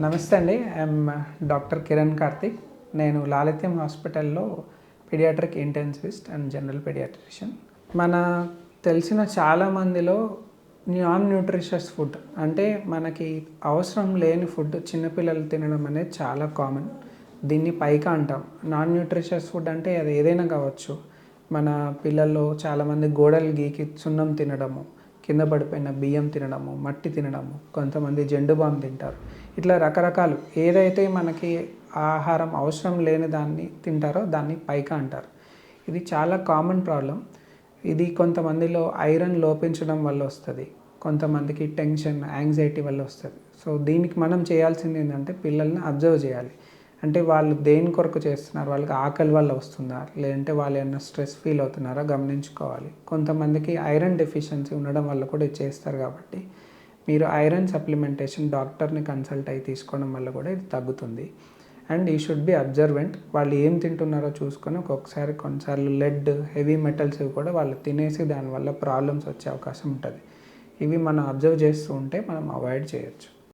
నమస్తే అండి. I'm doctor Kiran Karthik. నేను లాలిత్యం హాస్పిటల్లో paediatric intensivist and general paediatrician. మన తెలిసిన చాలా మందిలో నాన్ న్యూట్రిషియస్ ఫుడ్ అంటే మనకి అవసరం లేని ఫుడ్ చిన్నపిల్లలు తినడం అనేది చాలా కామన్. దీన్ని పైకా అంటాం. నాన్ న్యూట్రిషియస్ ఫుడ్ అంటే అది ఏదైనా కావచ్చు. మన పిల్లల్లో చాలామంది గోడలు గీకి సున్నం తినడము కింద పడిపోయిన బియ్యం తినడము మట్టి తినడము కొంతమంది జెండు బామ్ తింటారు. ఇట్లా రకరకాలు ఏదైతే మనకి ఆహారం అవసరం లేని దాన్ని తింటారో దాన్ని పైకా అంటారు. ఇది చాలా కామన్ ప్రాబ్లం. ఇది కొంతమందిలో ఐరన్ లోపించడం వల్ల వస్తుంది. కొంతమందికి టెన్షన్ యాంగ్జైటీ వల్ల వస్తుంది. సో దీనికి మనం చేయాల్సింది ఏంటంటే పిల్లల్ని అబ్జర్వ్ చేయాలి. అంటే వాళ్ళు దేని కొరకు చేస్తున్నారు? వాళ్ళకి ఆకలి వల్ల వస్తుందా? లేదంటే వాళ్ళు ఏమైనా స్ట్రెస్ ఫీల్ అవుతున్నారా? గమనించుకోవాలి. కొంతమందికి ఐరన్ డెఫిషియన్సీ ఉండడం వల్ల కూడా ఇది చేస్తారు కాబట్టి మీరు ఐరన్ సప్లిమెంటేషన్ డాక్టర్ని కన్సల్ట్ అయ్యి తీసుకోవడం వల్ల కూడా ఇది తగ్గుతుంది. అండ్ ఈ షుడ్ బి అబ్జర్వెంట్. వాళ్ళు ఏం తింటున్నారో చూసుకొని ఒక్కొక్కసారి కొన్నిసార్లు లెడ్ హెవీ మెటల్స్ ఇవి కూడా వాళ్ళు తినేసి దానివల్ల ప్రాబ్లమ్స్ వచ్చే అవకాశం ఉంటుంది. ఇవి మనం అబ్జర్వ్ చేస్తూ ఉంటే మనం అవాయిడ్ చేయొచ్చు.